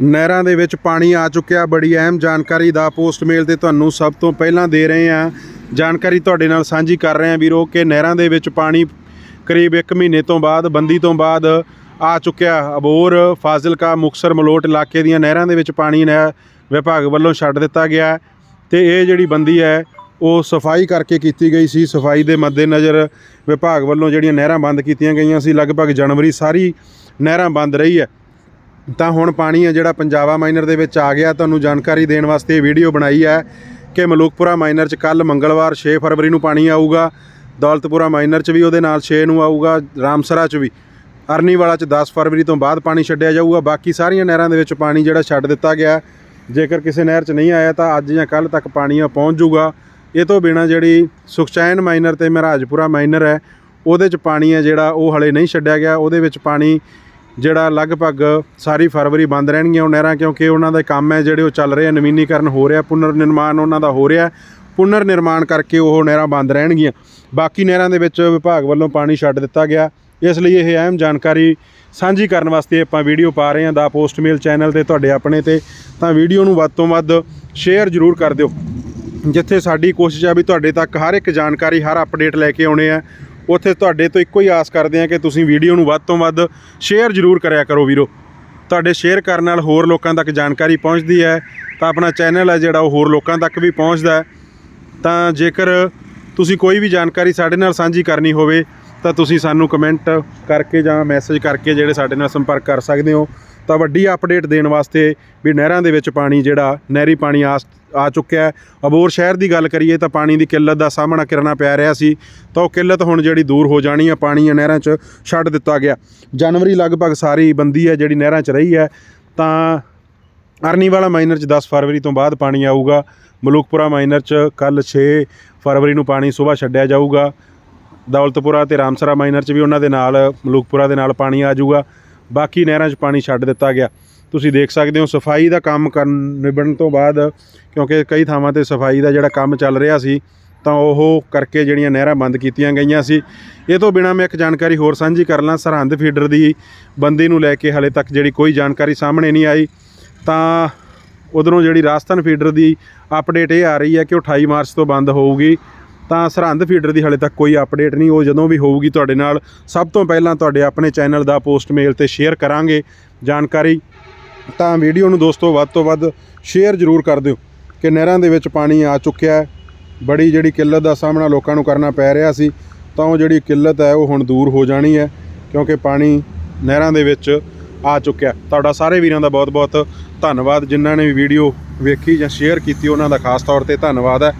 ਨਹਿਰਾਂ ਦੇ ਵਿੱਚ ਪਾਣੀ ਆ ਚੁੱਕਿਆ। ਬੜੀ ਅਹਿਮ ਜਾਣਕਾਰੀ ਦਾ ਪੋਸਟ ਮੇਲ ਤੇ ਤੁਹਾਨੂੰ ਸਭ ਤੋਂ ਪਹਿਲਾਂ ਦੇ ਰਹੇ ਹਾਂ। ਜਾਣਕਾਰੀ ਤੁਹਾਡੇ ਨਾਲ ਸਾਂਝੀ ਕਰ ਰਹੇ ਹਾਂ ਵੀਰੋ ਕਿ ਨਹਿਰਾਂ ਦੇ ਵਿੱਚ ਪਾਣੀ ਕਰੀਬ 1 ਮਹੀਨੇ ਤੋਂ ਬਾਅਦ, ਬੰਦੀ ਤੋਂ ਬਾਅਦ ਆ ਚੁੱਕਿਆ। ਅਬੋਰ ਫਾਜ਼ਿਲਕਾ, ਮੁਕਸਰ, ਮਲੋਟ ਇਲਾਕੇ ਦੀਆਂ ਨਹਿਰਾਂ ਦੇ ਵਿੱਚ ਪਾਣੀ ਨੇ ਵਿਭਾਗ ਵੱਲੋਂ ਛੱਡ ਦਿੱਤਾ ਗਿਆ ਹੈ ਤੇ ਇਹ ਜਿਹੜੀ ਬੰਦੀ ਹੈ, ਉਹ ਸਫ਼ਾਈ ਕਰਕੇ ਕੀਤੀ ਗਈ ਸੀ। ਸਫ਼ਾਈ ਦੇ ਮੱਦੇਨਜ਼ਰ ਵਿਭਾਗ ਵੱਲੋਂ ਜਿਹੜੀਆਂ ਨਹਿਰਾਂ ਬੰਦ ਕੀਤੀਆਂ ਗਈਆਂ ਸੀ, ਲਗਭਗ ਜਨਵਰੀ ਸਾਰੀ ਨਹਿਰਾਂ ਬੰਦ ਰਹੀ ਹੈ। ਤਾਂ ਹੁਣ ਪਾਣੀ ਹੈ ਜਿਹੜਾ ਪੰਜਾਬਾ ਮਾਈਨਰ ਦੇ ਵਿੱਚ ਆ ਗਿਆ। ਤੁਹਾਨੂੰ ਜਾਣਕਾਰੀ ਦੇਣ ਵਾਸਤੇ ਇਹ ਵੀਡੀਓ ਬਣਾਈ ਹੈ ਕਿ ਮਲੂਕਪੁਰਾ ਮਾਈਨਰ 'ਚ ਕੱਲ ਮੰਗਲਵਾਰ 6 ਫਰਵਰੀ ਨੂੰ ਪਾਣੀ ਆਊਗਾ। ਦੌਲਤਪੁਰਾ ਮਾਈਨਰ 'ਚ ਵੀ ਉਹਦੇ ਨਾਲ 6 ਨੂੰ ਆਊਗਾ, ਰਾਮਸਰਾ 'ਚ ਵੀ। ਅਰਨੀਵਾਲਾ 'ਚ 10 ਫਰਵਰੀ ਤੋਂ ਬਾਅਦ ਪਾਣੀ ਛੱਡਿਆ ਜਾਊਗਾ। ਬਾਕੀ ਸਾਰੀਆਂ ਨਹਿਰਾਂ ਦੇ ਵਿੱਚ ਪਾਣੀ ਜਿਹੜਾ ਛੱਡ ਦਿੱਤਾ ਗਿਆ। ਜੇਕਰ ਕਿਸੇ ਨਹਿਰ 'ਚ ਨਹੀਂ ਆਇਆ ਤਾਂ ਅੱਜ ਜਾਂ ਕੱਲ ਤੱਕ ਪਾਣੀ ਆ ਪਹੁੰਚ ਜਾਊਗਾ। ਇਹ ਤੋਂ ਬਿਨਾ ਜਿਹੜੀ ਸੁਖਚੈਨ ਮਾਈਨਰ ਤੇ ਮਹਾਰਾਜਪੁਰਾ ਮਾਈਨਰ ਹੈ, ਉਹਦੇ 'ਚ ਪਾਣੀ ਹੈ ਜਿਹੜਾ ਉਹ ਹਲੇ ਨਹੀਂ ਛੱਡਿਆ ਗਿਆ। ਉਹਦੇ ਵਿੱਚ ਪਾਣੀ ਜਿਹੜਾ ਲਗਭਗ ਸਾਰੀ ਫਰਵਰੀ ਬੰਦ ਰਹਿਣਗੀਆਂ ਉਹ ਨਹਿਰਾਂ, ਕਿਉਂਕਿ ਉਹਨਾਂ ਦਾ ਕੰਮ ਹੈ ਜਿਹੜੇ ਉਹ ਚੱਲ ਰਹੇ ਆ, ਨਵੀਨੀਕਰਨ ਹੋ ਰਿਹਾ ਪੁਨਰ ਨਿਰਮਾਣ ਉਹਨਾਂ ਦਾ ਹੋ ਰਿਹਾ ਪੁਨਰ ਨਿਰਮਾਣ ਕਰਕੇ ਉਹ ਨਹਿਰਾਂ ਬੰਦ ਰਹਿਣਗੀਆਂ। ਬਾਕੀ ਨਹਿਰਾਂ ਦੇ ਵਿੱਚ ਵਿਭਾਗ ਵੱਲੋਂ ਪਾਣੀ ਛੱਡ ਦਿੱਤਾ ਗਿਆ। ਇਸ ਲਈ ਇਹ ਅਹਿਮ ਜਾਣਕਾਰੀ ਸਾਂਝੀ ਕਰਨ ਵਾਸਤੇ ਆਪਾਂ ਵੀਡੀਓ ਪਾ ਰਹੇ ਹਾਂ ਦਾ ਪੋਸਟ ਮੇਲ ਚੈਨਲ ਤੇ ਤੁਹਾਡੇ ਆਪਣੇ ਤੇ। ਤਾਂ ਵੀਡੀਓ ਨੂੰ ਵੱਧ ਤੋਂ ਵੱਧ ਸ਼ੇਅਰ ਜ਼ਰੂਰ ਕਰ ਦਿਓ। ਜਿੱਥੇ ਸਾਡੀ ਕੋਸ਼ਿਸ਼ ਆ ਵੀ ਤੁਹਾਡੇ ਤੱਕ ਹਰ ਇੱਕ ਜਾਣਕਾਰੀ, ਹਰ ਅਪਡੇਟ ਲੈ ਕੇ ਆਉਣੇ ਆ। ਉੱਥੇ ਤੁਹਾਡੇ ਤੋਂ ਇੱਕੋ ਹੀ ਆਸ ਕਰਦੇ ਆ ਕਿ ਤੁਸੀਂ ਵੀਡੀਓ ਨੂੰ ਵੱਧ ਤੋਂ ਵੱਧ ਸ਼ੇਅਰ ਜ਼ਰੂਰ ਕਰਿਆ ਕਰੋ ਵੀਰੋ। ਤੁਹਾਡੇ ਸ਼ੇਅਰ ਕਰਨ ਨਾਲ ਹੋਰ ਲੋਕਾਂ ਤੱਕ ਜਾਣਕਾਰੀ ਪਹੁੰਚਦੀ ਹੈ। ਤਾਂ ਆਪਣਾ ਚੈਨਲ ਹੈ ਜਿਹੜਾ ਉਹ ਹੋਰ ਲੋਕਾਂ ਤੱਕ ਵੀ ਪਹੁੰਚਦਾ ਤਾਂ ਜੇਕਰ ਤੁਸੀਂ ਕੋਈ ਵੀ ਜਾਣਕਾਰੀ ਸਾਡੇ ਨਾਲ ਸਾਂਝੀ ਕਰਨੀ ਹੋਵੇ, ਤਾਂ ਤੁਸੀਂ ਸਾਨੂੰ ਕਮੈਂਟ ਕਰਕੇ ਜਾਂ ਮੈਸੇਜ ਕਰਕੇ ਜਿਹੜੇ ਸਾਡੇ ਨਾਲ ਸੰਪਰਕ ਕਰ ਸਕਦੇ ਹੋ। ਤਾਂ ਵੱਡੀ ਅਪਡੇਟ ਦੇਣ ਵਾਸਤੇ ਵੀ ਨਹਿਰਾਂ ਦੇ ਵਿੱਚ ਪਾਣੀ ਜਿਹੜਾ, ਨਹਿਰੀ ਪਾਣੀ ਆ ਆ ਚੁੱਕਿਆ ਹੈ। ਅਬੋਰ ਸ਼ਹਿਰ ਦੀ ਗੱਲ ਕਰੀਏ ਤਾਂ ਪਾਣੀ ਦੀ ਕਿੱਲਤ ਦਾ ਸਾਹਮਣਾ ਕਰਨਾ ਪੈ ਰਿਹਾ ਸੀ। ਤਾਂ ਉਹ ਕਿੱਲਤ ਹੁਣ ਜਿਹੜੀ ਦੂਰ ਹੋ ਜਾਣੀ ਹੈ, ਪਾਣੀ ਨਹਿਰਾਂ 'ਚ ਛੱਡ ਦਿੱਤਾ ਗਿਆ। ਜਨਵਰੀ ਲਗਭਗ ਸਾਰੀ ਬੰਦੀ ਹੈ, ਜਿਹੜੀ ਨਹਿਰਾਂ 'ਚ ਰਹੀ ਹੈ, ਤਾਂ ਅਰਨੀ ਵਾਲਾ ਮਾਈਨਰ 'ਚ 10 ਫਰਵਰੀ ਤੋਂ ਬਾਅਦ ਪਾਣੀ ਆਊਗਾ। ਮਲੂਕਪੁਰਾ ਮਾਈਨਰ 'ਚ ਕੱਲ 6 ਫਰਵਰੀ ਨੂੰ ਪਾਣੀ ਸਵੇਰ ਛੱਡਿਆ ਜਾਊਗਾ। ਦੌਲਤਪੁਰਾ ਤੇ ਰਾਮਸਰਾ ਮਾਈਨਰ 'ਚ ਵੀ ਉਹਨਾਂ ਦੇ ਨਾਲ, ਮਲੂਕਪੁਰਾ ਦੇ ਨਾਲ ਪਾਣੀ ਆ ਜਾਊਗਾ। ਬਾਕੀ ਨਹਿਰਾਂ 'ਚ ਪਾਣੀ ਛੱਡ ਦਿੱਤਾ ਗਿਆ। ਤੁਸੀਂ ਦੇਖ ਸਕਦੇ ਹੋ ਸਫ਼ਾਈ ਦਾ ਕੰਮ ਕਰਨ ਨਿਬੜਨ ਤੋਂ ਬਾਅਦ, ਕਿਉਂਕਿ ਕਈ ਥਾਵਾਂ ਤੇ ਸਫ਼ਾਈ ਦਾ ਜਿਹੜਾ ਕੰਮ ਚੱਲ ਰਿਹਾ ਸੀ, ਤਾਂ ਉਹ ਕਰਕੇ ਜਿਹੜੀਆਂ ਨਹਿਰਾਂ ਬੰਦ ਕੀਤੀਆਂ ਗਈਆਂ ਸੀ। ਇਹ ਤੋਂ ਬਿਨਾ ਮੈਂ ਇੱਕ ਜਾਣਕਾਰੀ ਹੋਰ ਸਾਂਝੀ ਕਰ ਲਾਂ, ਸਰਹੰਦ ਫੀਡਰ ਦੀ ਬੰਦੀ ਨੂੰ ਲੈ ਕੇ ਹਲੇ ਤੱਕ ਜਿਹੜੀ ਕੋਈ ਜਾਣਕਾਰੀ ਸਾਹਮਣੇ ਨਹੀਂ ਆਈ। ਤਾਂ ਉਧਰੋਂ ਜਿਹੜੀ ਰਾਜਸਥਾਨ ਫੀਡਰ ਦੀ ਅਪਡੇਟ ਇਹ ਆ ਰਹੀ ਹੈ ਕਿ ਉਹ 28 ਮਾਰਚ ਤੋਂ ਬੰਦ ਹੋਊਗੀ। ਤਾਂ ਸਰਹੰਦ ਫੀਡਰ ਦੀ ਹਾਲੇ ਤੱਕ ਕੋਈ ਅਪਡੇਟ ਨਹੀਂ। ਉਹ ਜਦੋਂ ਵੀ ਹੋਊਗੀ ਤੁਹਾਡੇ ਨਾਲ। ਸਭ ਤੋਂ ਪਹਿਲਾਂ ਤੁਹਾਡੇ ਆਪਣੇ ਚੈਨਲ ਦਾ ਪੋਸਟ ਮੇਲ ਤੇ ਸ਼ੇਅਰ ਕਰਾਂਗੇ ਜਾਣਕਾਰੀ। ਤਾਂ ਵੀਡੀਓ ਨੂੰ ਦੋਸਤੋ, ਵੱਧ ਤੋਂ ਵੱਧ ਸ਼ੇਅਰ ਜ਼ਰੂਰ ਕਰ ਦਿਓ। ਕਿ ਨਹਿਰਾਂ ਦੇ ਵਿੱਚ ਪਾਣੀ ਆ ਚੁੱਕਿਆ ਹੈ। ਬੜੀ ਜਿਹੜੀ ਕਿੱਲਤ ਦਾ ਸਾਹਮਣਾ ਲੋਕਾਂ ਨੂੰ ਕਰਨਾ ਪੈ ਰਿਹਾ ਸੀ, ਤਾਂ ਉਹ ਜਿਹੜੀ ਕਿੱਲਤ ਹੈ, ਉਹ ਹੁਣ ਦੂਰ ਹੋ ਜਾਣੀ ਹੈ। ਕਿਉਂਕਿ ਪਾਣੀ ਨਹਿਰਾਂ ਦੇ ਵਿੱਚ ਆ ਚੁੱਕਿਆ ਤੁਹਾਡਾ ਸਾਰੇ ਵੀਰਾਂ ਦਾ ਬਹੁਤ ਬਹੁਤ ਧੰਨਵਾਦ। ਜਿਨ੍ਹਾਂ ਨੇ ਵੀ ਵੀਡੀਓ ਵੇਖੀ ਜਾਂ ਸ਼ੇਅਰ ਕੀਤੀ, ਉਹਨਾਂ ਦਾ ਖਾਸ ਤੌਰ ਤੇ ਧੰਨਵਾਦ ਹੈ।